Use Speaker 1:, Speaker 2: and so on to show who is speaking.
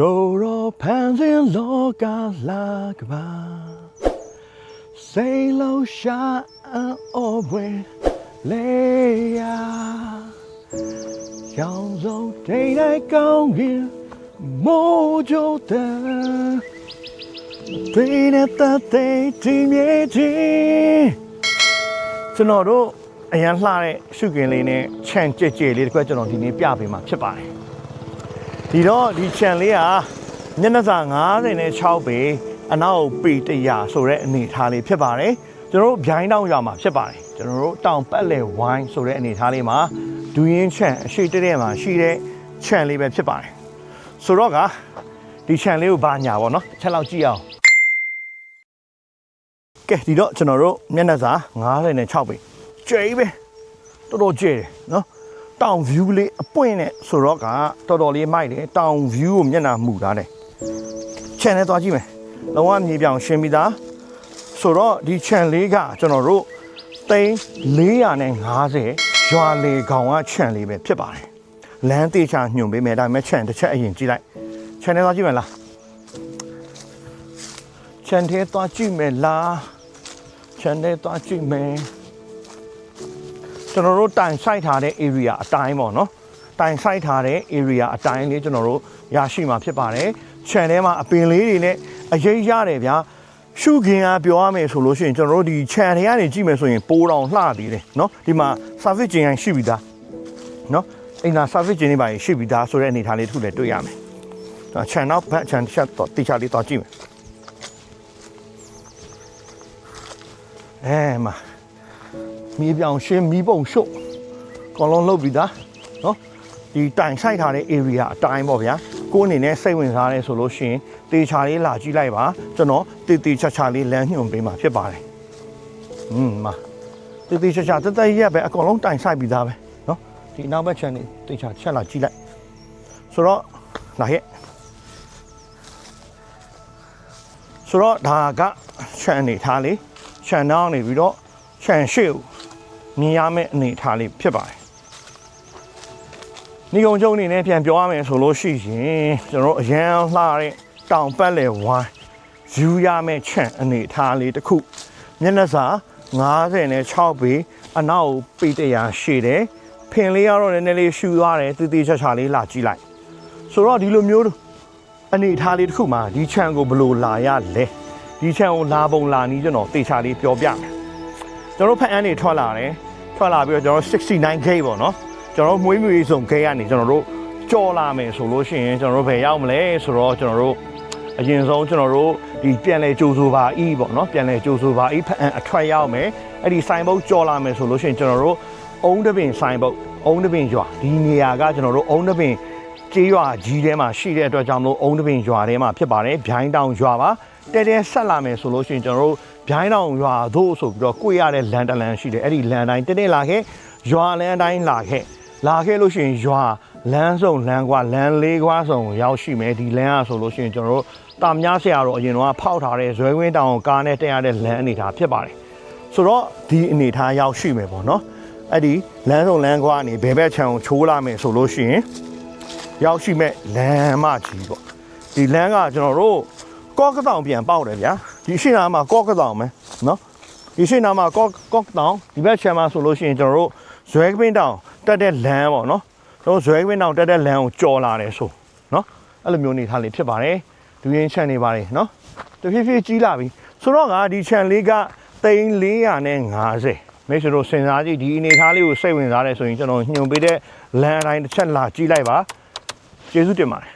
Speaker 1: ကိုရောဖန်ဆင်းလောကလာကပါစိတ်လုံးရှာအော်ပွဲလေယာရောင်စုံဒိတ်တိုင်းကောင်းကင်မိုးကြတဲ့တွေနဲ့တတဲ့ဒီမြေကြီးကျွန်တော်တို့အရန်လှတဲ့ရှုကင်လေးနဲ့ခြံကြဲကြဲလေးတစ်ခွက်ကျွန်တော်ဒီနေ့ပြပေးမှာဖြစ်ပါတယ် ဒီတော့ဒီ channel လေးကမျက်နှာစာ96ပေအနောက်ပေ100ဆိုတဲ့အနေအထားလေးဖြစ်ပါတယ်ကျွန်တော်တို့ဗျိုင်းတောင်ရွာမှာဖြစ်ပါတယ်ကျွန်တော်တို့တောင်ပတ်လည်ဝိုင်းဆိုတဲ့အနေအထားလေးမှာဒူးရင်ချန်အရှိတက်တဲ့မှာရှိတဲ့ channel လေးပဲဖြစ်ပါတယ်ဆိုတော့ကဒီ channel လေးကိုဘာညာပေါ့နော်တစ်ချက်လောက်ကြည့်အောင်ကဲဒီတော့ကျွန်တော်တို့မျက်နှာစာ96ပေကျဲပဲတော်တော်ကျဲတယ်နော် တောင် view လေးအပွင့်နဲ့ဆိုတော့ကတော်တော်လေးမိုက်တယ်တောင် view ကိုမျက်နှာမူထားတယ် channel သွားကြည့်မယ်လုံးဝမြေပြောင်ရှင်းပြီးသားဆိုတော့ဒီ channel လေးကကျွန်တော်တို့သိန်း450ရွာလေကောင်က channel လေးပဲဖြစ်ပါတယ်လမ်းတေချာညွှန်ပေးမယ်ဒါပေမဲ့ channel တစ်ချက်အရင်ကြည့်လိုက် channel သွားကြည့်မယ်လား channel သွားကြည့်မယ်လား channel သွားကြည့်မယ် ကျွန်တော်တို့တိုင်ဆိုင်ထားတဲ့ area အတိုင်းပေါ့နော်တိုင်ဆိုင်ထားတဲ့ area အတိုင်းလေးကျွန်တော်တို့ရရှိမှာဖြစ်ပါတယ် channel ထဲမှာအပင်လေးတွေနဲ့အရေးရတယ်ဗျာရှုခင်ကပြောရမယ်ဆိုလို့ရှိရင်ကျွန်တော်တို့ဒီ channel ထဲကနေကြည့်မယ်ဆိုရင်ပိုးတောင်လှသေးတယ်เนาะဒီမှာ service ကျင်ရင်ရှိပြီသားเนาะအိမ်သာ service ကျင်နေပါရင်ရှိပြီသားဆိုတဲ့အနေအထားလေးတစ်ခုလည်းတွေ့ရမယ်ဒါ channel ဘက် channel ချက်တော့တိကျလေးတော့ကြည့်မယ်အဲမှာ မီးပြောင်ရှင်းမီးပုံရှို့အကုန်လုံးလှုပ်ပြီးသားနော်ဒီတိုင်ဆိုင်ထားတဲ့ area အတိုင်းပေါ့ဗျာကိုယ်အနေနဲ့စိတ်ဝင်စားရဲဆိုလို့ရှိရင်တေချာလေးလာကြည့်လိုက်ပါကျွန်တော်တေတေချာချာလေးလမ်းညွှန်ပေးမှာဖြစ်ပါတယ်อืมမာတေတေချာချာတက်တက်ရက်ပဲအကုန်လုံးတိုင်ဆိုင်ပြီးသားပဲနော်ဒီနောက်ဘက် channel တေချာချက်လာကြည့်လိုက်ဆိုတော့လာရဲ့ဆိုတော့ဒါက channel ထားလေး channel နေပြီးတော့ channel ရှေ့ မြင်ရမယ့်အနေအထားလေးဖြစ်ပါတယ်။ညီကုံကျုံအနေနဲ့ပြန်ပြောရမယ်ဆိုလို့ရှိရင်ကျွန်တော်တို့အရန်လှတဲ့တောင်ပတ်လည်ဝိုင်းယူရမယ့်ချန့်အနေအထားလေးတစ်ခုမျက်နှာစာ96ပေအနောက်ပေတရာရှည်တယ်ဖင်လေးကတော့နည်းနည်းလေးရှူသွားတယ်တည်တည်ချာချာလေးလာကြည့်လိုက်ဆိုတော့ဒီလိုမျိုးအနေအထားလေးတစ်ခုမှာဒီချန့်ကိုဘယ်လိုလာရလဲဒီချန့်ကိုလာပုံလာနီးကျွန်တော်တေချာလေးပြောပြမယ် ကျွန်တော်ဖက်အန်းတွေထွက်လာတယ်ထွက်လာပြီးတော့ကျွန်တော်69 gate ပေါ့နော်ကျွန်တော်မွေးမြူရေးစုံ gate ကနေကျွန်တော်တို့ကြော်လာမယ်ဆိုလို့ရှိရင်ကျွန်တော်တို့ဘယ်ရောက်မလဲဆိုတော့ကျွန်တော်တို့အရင်ဆုံးကျွန်တော်တို့ဒီပြန်လဲကြိုးဆိုပါဤပေါ့နော်ပြန်လဲကြိုးဆိုပါဤဖက်အန်းအထွက်ရောက်မယ်အဲ့ဒီဆိုင်ဘုတ်ကြော်လာမယ်ဆိုလို့ရှိရင်ကျွန်တော်တို့အုံးတပင်ဆိုင်ဘုတ်အုံးတပင်ရွာဒီနေရာကကျွန်တော်တို့အုံးတပင် ကြေးရွာကြီးထဲမှာရှိတဲ့အတွက်ကြောင့်မလို့အုံးတပင်ရွာထဲမှာဖြစ်ပါတယ်ဗျိုင်းတောင်ရွာပါတဲတဲဆက်လာမယ်ဆိုလို့ရှိရင်ကျွန်တော်တို့ဗျိုင်းတောင်ရွာသို့ဆိုပြီးတော့ကိုရတဲ့လန်တလန်ရှိတယ်အဲ့ဒီလန်တိုင်းတင်းတင်းလာခဲ့ရွာလန်တိုင်းလာခဲ့လာခဲ့လို့ရှိရင်ရွာလမ်းစုံလမ်းကွာလမ်းလေးကွာစုံရောက်ရှိမယ်ဒီလမ်းอ่ะဆိုလို့ရှိရင်ကျွန်တော်တို့တာမြဆရာတော့အရင်တော့ဖောက်ထားတဲ့ဇွဲဝင်းတောင်ကားနဲ့တက်ရတဲ့လမ်းအနေထားဖြစ်ပါတယ်ဆိုတော့ဒီအနေထားရောက်ရှိမယ်ပေါ့နော်အဲ့ဒီလမ်းစုံလမ်းကွာကနေဘယ်ဘက်ခြံကိုချိုးလာမယ်ဆိုလို့ရှိရင် ရောက်ရှိမဲ့လမ်းမကြီးပေါ့ဒီလမ်းကကျွန်တော်တို့ကော့ကတောင်ပြန်ပေါက်တယ်ဗျာဒီရှိနာမှာကော့ကတောင်ပဲနော်ဒီရှိနာမှာကော့ကော့တောင်ဒီဘက်ချမ်းမှာဆိုလို့ရှိရင်ကျွန်တော်တို့ဇွဲကပင်းတောင်တက်တဲ့လမ်းပေါ့နော်ကျွန်တော်ဇွဲကပင်းတောင်တက်တဲ့လမ်းကိုကြော်လာတယ်ဆိုနော်အဲ့လိုမျိုးနေထားလေးဖြစ်ပါတယ်လူရင်းချန်နေပါတယ်နော်တဖြည်းဖြည်းကြီးလာပြီဆိုတော့ငါဒီချန်လေးက3450မိတ်ဆွေတို့စဉ်းစားကြည့်ဒီအနေထားလေးကိုစိတ်ဝင်စားတယ်ဆိုရင်ကျွန်တော်ညွှန်ပေးတဲ့လမ်းအတိုင်းတစ်ချက်လာကြည့်လိုက်ပါ ကျေးဇူးတင်ပါတယ်